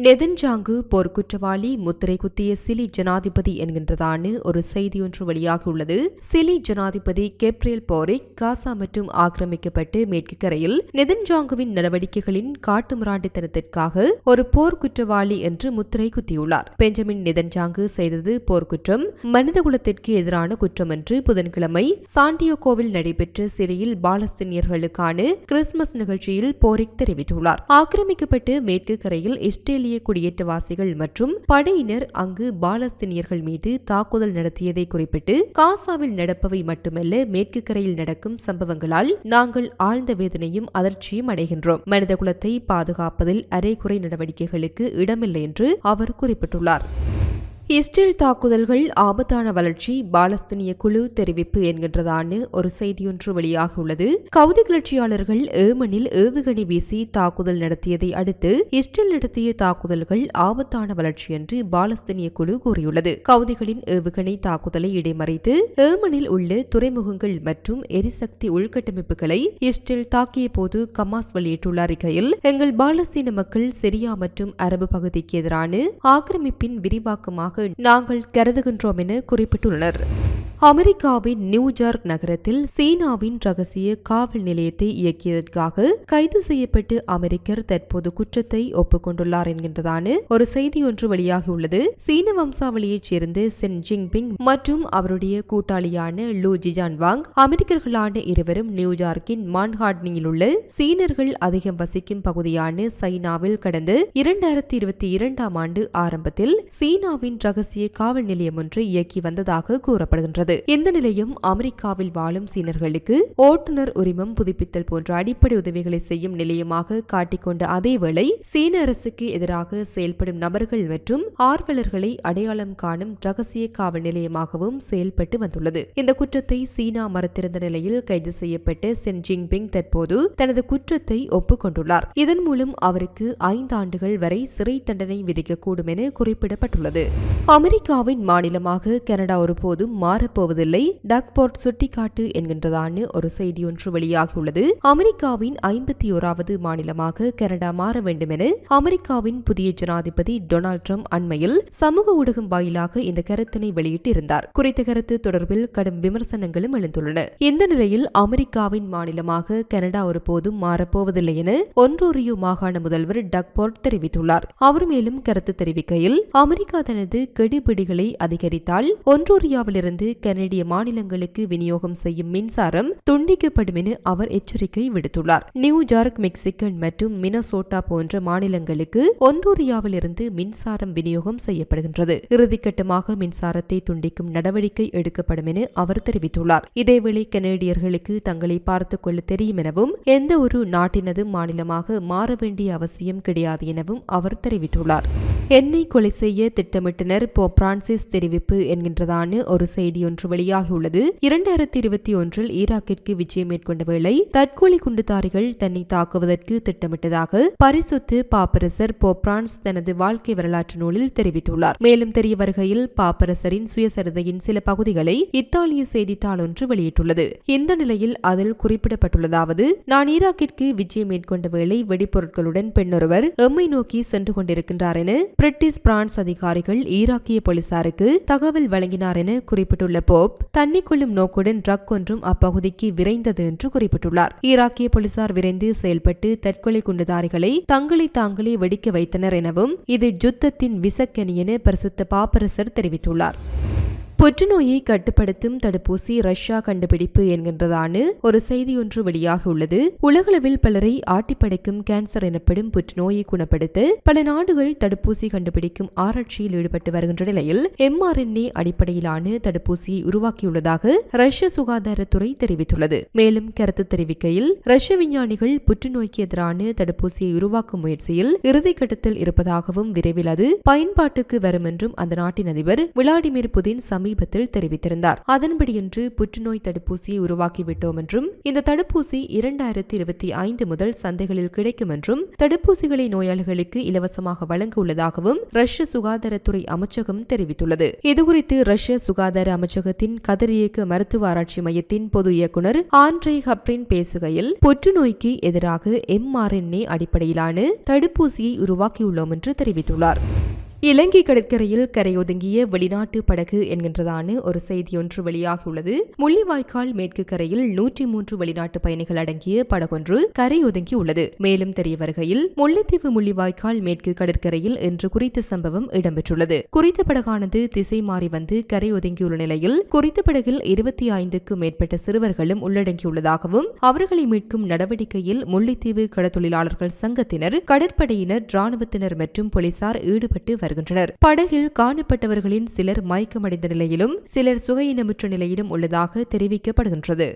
நெதன்ஜாங்கு போர்க்குற்றவாளி முத்திரை குத்திய சிலி ஜனாதிபதி என்கின்றதான ஒரு செய்தி ஒன்று வெளியாகியுள்ளது. சிலி ஜனாதிபதி கேப்ரியல் போரிக் காசா மற்றும் ஆக்கிரமிக்கப்பட்டு மேற்கு கரையில் நெதன்ஜாங்குவின் நடவடிக்கைகளின் காட்டுமிராண்டித்தனத்திற்காக ஒரு போர்க்குற்றவாளி என்று முத்திரை குத்தியுள்ளார். பெஞ்சமின் நெதன்ஜாங்கு செய்தது போர்க்குற்றம் மனிதகுலத்திற்கு எதிரான குற்றம் என்று புதன்கிழமை சாண்டியோகோவில் நடைபெற்ற சிறையில் பாலஸ்தீனியர்களுக்கான கிறிஸ்துமஸ் நிகழ்ச்சியில் போரிக் தெரிவித்துள்ளார். ஆக்கிரமிக்கப்பட்டு மேற்கு கரையில் ஆஸ்திரேலிய குடியேற்றவாசிகள் மற்றும் படையினர் அங்கு பாலஸ்தீனியர்கள் மீது தாக்குதல் நடத்தியதை குறிப்பிட்டு காசாவில் நடப்பவை மட்டுமல்ல மேற்கு கரையில் நடக்கும் சம்பவங்களால் நாங்கள் ஆழ்ந்த வேதனையும் அதிர்ச்சியும் அடைகின்றோம். மனிதகுலத்தை பாதுகாப்பதில் அரைகுறை நடவடிக்கைகளுக்கு இடமில்லை என்று அவர் குறிப்பிட்டுள்ளார். இஸ்ரேல் தாக்குதல்கள் ஆபத்தான வளர்ச்சி பாலஸ்தீனிய குழு தெரிவிப்பு என்கின்றதான ஒரு செய்தியொன்று வெளியாகியுள்ளது. கவுதி கிளர்ச்சியாளர்கள் ஏமனில் ஏவுகணை வீசி தாக்குதல் நடத்தியதை அடுத்து இஸ்ரேல் நடத்திய தாக்குதல்கள் ஆபத்தான வளர்ச்சி என்று பாலஸ்தீனிய குழு கூறியுள்ளது. கவுதிகளின் ஏவுகணை தாக்குதலை இடைமறைத்து ஏமனில் உள்ள துறைமுகங்கள் மற்றும் எரிசக்தி உள்கட்டமைப்புகளை இஸ்ரேல் தாக்கிய போது கமாஸ் வெளியிட்டுள்ள அறிக்கையில் எங்கள் பாலஸ்தீன மக்கள் சிரியா மற்றும் அரபு பகுதிக்கு எதிரான ஆக்கிரமிப்பின் விரிவாக்கமாக நாங்கள் கருதுகின்றோம் என குறிப்பிட்டுள்ளனர். அமெரிக்காவின் நியூஜார்க் நகரத்தில் சீனாவின் ரகசிய காவல் நிலையத்தை இயக்கியதற்காக கைது செய்யப்பட்டு அமெரிக்கர் தற்போது குற்றத்தை ஒப்புக்கொண்டுள்ளார் என்கின்றதான ஒரு செய்தி ஒன்று வெளியாகியுள்ளது. சீன வம்சாவளியைச் சேர்ந்த சென் ஜிங்பிங் மற்றும் அவருடைய கூட்டாளியான லூ ஜிஜான் வாங் அமெரிக்கர்களான இருவரும் நியூஜார்க்கின் மான்ஹாட்னியில் உள்ள சீனர்கள் அதிகம் வசிக்கும் பகுதியான சைனாவில் கடந்த இரண்டாயிரத்தி இருபத்தி இரண்டாம் ஆண்டு ஆரம்பத்தில் சீனாவின் ரகசிய காவல் நிலையம் ஒன்று இயக்கி வந்ததாக கூறப்படுகின்றது. இந்த நிலையம் அமெரிக்காவில் வாழும் சீனர்களுக்கு ஓட்டுநர் உரிமம் புதுப்பித்தல் போன்ற அடிப்படை உதவிகளை செய்யும் நிலையமாக காட்டிக்கொண்ட அதேவேளை சீன அரசுக்கு எதிராக செயல்படும் நபர்கள் மற்றும் ஆர்வலர்களை அடையாளம் காணும் ரகசிய காவல் நிலையமாகவும் செயல்பட்டு வந்துள்ளது. இந்த குற்றத்தை சீனா மறுத்திருந்த நிலையில் கைது செய்யப்பட்ட சென் ஜிங்பிங் தற்போது தனது குற்றத்தை ஒப்புக்கொண்டுள்ளார். இதன் மூலம் அவருக்கு ஐந்து ஆண்டுகள் வரை சிறை தண்டனை விதிக்கக்கூடும் என குறிப்பிடப்பட்டுள்ளது. அமெரிக்காவின் மாநிலமாக கனடா ஒருபோதும் மாறப்போவதில்லை. டக்போர்ட் சுட்டிக்காட்டு என்கின்றதான ஒரு செய்தி ஒன்று வெளியாகியுள்ளது. அமெரிக்காவின் ஐம்பத்தி ஓராவது மாநிலமாக கனடா மாற வேண்டும் என அமெரிக்காவின் புதிய ஜனாதிபதி டொனால்ட் ட்ரம்ப் அண்மையில் சமூக ஊடகம் வாயிலாக இந்த கருத்தினை வெளியிட்டிருந்தார். குறித்த கருத்து தொடர்பில் கடும் விமர்சனங்களும் எழுந்துள்ளன. இந்த நிலையில் அமெரிக்காவின் மாநிலமாக கனடா ஒருபோதும் மாறப்போவதில்லை என ஒன்றோரியோ மாகாண முதல்வர் டக்போர்ட் தெரிவித்துள்ளார். அவர் மேலும் கருத்து தெரிவிக்கையில் அமெரிக்கா தனது கெடுபிடிகளை அதிகரித்தால் ஒன்றோரியாவிலிருந்து கனடிய மாநிலங்களுக்கு விநியோகம் செய்யும் மின்சாரம் துண்டிக்கப்படும் என அவர் எச்சரிக்கை விடுத்துள்ளார். நியூஜார்க் மெக்சிகன் மற்றும் மினசோட்டா போன்ற மாநிலங்களுக்கு ஒன்றோரியாவிலிருந்து மின்சாரம் விநியோகம் செய்யப்படுகின்றது. இறுதிக்கட்டமாக மின்சாரத்தை துண்டிக்கும் நடவடிக்கை எடுக்கப்படும் என அவர் தெரிவித்துள்ளார். இதேவேளை கனேடியர்களுக்கு தங்களை பார்த்துக் கொள்ள தெரியும் எனவும் எந்த ஒரு நாட்டினது மாநிலமாக மாற வேண்டிய அவசியம் கிடையாது எனவும் அவர் தெரிவித்துள்ளார். என்னை கொலை செய்ய திட்டமிட்டனர் போ பிரான்சிஸ் தெரிவிப்பு என்கின்றதான ஒரு செய்தி ஒன்று வெளியாகியுள்ளது. இரண்டாயிரத்தி இருபத்தி ஒன்றில் ஈராக்கிற்கு விஜயம் மேற்கொண்ட வேளை தற்கொலை குண்டுதாரிகள் தன்னை தாக்குவதற்கு திட்டமிட்டதாக பரிசுத்து பாப்பரசர் போ பிரான்ஸ் தனது வாழ்க்கை வரலாற்று நூலில் தெரிவித்துள்ளார். மேலும் தெரிய வருகையில் பாப்பரசரின் சுயசரிதையின் சில பகுதிகளை இத்தாலிய செய்தித்தாள் ஒன்று வெளியிட்டுள்ளது. இந்த நிலையில் அதில் குறிப்பிடப்பட்டுள்ளதாவது நான் ஈராக்கிற்கு விஜயம் மேற்கொண்ட வேளை வெடிப்பொருட்களுடன் பெண்ணொருவர் எம்மை நோக்கி சென்று கொண்டிருக்கின்றார் என பிரிட்டிஷ் பிரான்ஸ் அதிகாரிகள் ஈராக்கிய போலீசாருக்கு தகவல் வழங்கினார் என குறிப்பிட்டுள்ள போப் தண்ணி கொள்ளும் நோக்குடன் ட்ரக் ஒன்றும் அப்பகுதிக்கு விரைந்தது என்று குறிப்பிட்டுள்ளார். ஈராக்கிய போலீசார் விரைந்து செயல்பட்டு தற்கொலை குண்டுதாரிகளை தங்களை தாங்களே வெடிக்க வைத்தனர் எனவும் இது யுத்தத்தின் விசக்கணி என பரிசுத்த பாப்பரசர் தெரிவித்துள்ளார். புற்றுநோயை கட்டுப்படுத்தும் தடுப்பூசி ரஷ்யா கண்டுபிடிப்பு என்கின்றதான ஒரு செய்தி ஒன்று வெளியாகியுள்ளது உலகளவில் பலரை ஆட்டிப்படைக்கும் கேன்சர் எனப்படும் புற்றுநோயை குணப்படுத்த பல நாடுகள் தடுப்பூசி கண்டுபிடிக்கும் ஆராய்ச்சியில் ஈடுபட்டு வருகின்ற நிலையில் எம்ஆர்என்ஏ அடிப்படையிலான தடுப்பூசியை உருவாக்கியுள்ளதாக ரஷ்ய சுகாதாரத்துறை தெரிவித்துள்ளது. மேலும் கருத்து தெரிவிக்கையில் ரஷ்ய விஞ்ஞானிகள் புற்றுநோய்க்கு எதிரான தடுப்பூசியை உருவாக்கும் முயற்சியில் இறுதிக்கட்டத்தில் இருப்பதாகவும் விரைவில் அது பயன்பாட்டுக்கு வரும் என்றும் அந்த நாட்டின் அதிபர் விளாடிமிர் புதின் சமீப சமீபத்தில் தெரிவித்திருந்தார். அதன்படியன்று புற்றுநோய் தடுப்பூசியை உருவாக்கிவிட்டோம் என்றும் இந்த தடுப்பூசி இரண்டாயிரத்தி இருபத்தி ஐந்து முதல் சந்தைகளில் கிடைக்கும் என்றும் தடுப்பூசிகளை நோயாளிகளுக்கு இலவசமாக வழங்க உள்ளதாகவும் ரஷ்ய சுகாதாரத்துறை அமைச்சகம் தெரிவித்துள்ளது. இதுகுறித்து ரஷ்ய சுகாதார அமைச்சகத்தின் கதிரியக்க மருத்துவ ஆராய்ச்சி மையத்தின் பொது இயக்குநர் ஆண்ட்ரே ஹப்ரின் பேசுகையில் புற்றுநோய்க்கு எதிராக எம்ஆர்என்ஏ அடிப்படையிலான தடுப்பூசியை உருவாக்கியுள்ளோம் என்று தெரிவித்துள்ளார். இலங்கை கடற்கரையில் கரையொதுங்கிய வெளிநாட்டு படகு என்கின்றதான ஒரு செய்தியொன்று வெளியாகியுள்ளது. முள்ளிவாய்க்கால் மேற்கு கரையில் நூற்றி மூன்று வெளிநாட்டு பயணிகள் அடங்கிய படகொன்று கரையொதுங்கியுள்ளது. மேலும் தெரிய வருகையில் முல்லைத்தீவு முள்ளிவாய்க்கால் மேற்கு கடற்கரையில் இன்று குறித்த சம்பவம் இடம்பெற்றுள்ளது. குறித்த படகானது திசை மாறி வந்து கரையொதுங்கியுள்ள நிலையில் குறித்த படகில் இருபத்தி ஐந்துக்கும் மேற்பட்ட சிறுவர்களும் உள்ளடங்கியுள்ளதாகவும் அவர்களை மீட்கும் நடவடிக்கையில் முல்லைத்தீவு கடற்தொழிலாளர்கள் சங்கத்தினர் கடற்படையினர் ராணுவத்தினர் மற்றும் போலீசார் ஈடுபட்டு வருகின்றனர். படகில் காணப்பட்டவர்களின் சிலர் மயக்கமடைந்த நிலையிலும் சிலர் சுகையினமுற்ற நிலையிலும் உள்ளதாக தெரிவிக்கப்படுகின்றது.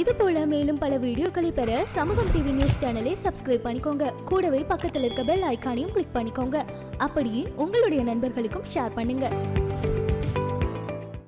இது போல மேலும் பல வீடியோக்களை பெற சமூகம் டிவி நியூஸ் சேனலை சப்ஸ்கிரைப் பண்ணிக்கோங்க. கூடவே பக்கத்தில் இருக்க பெல் ஐகானையும் கிளிக் பண்ணிக்கோங்க. அப்படியே உங்களுடைய நண்பர்களுக்கும் ஷேர் பண்ணுங்க.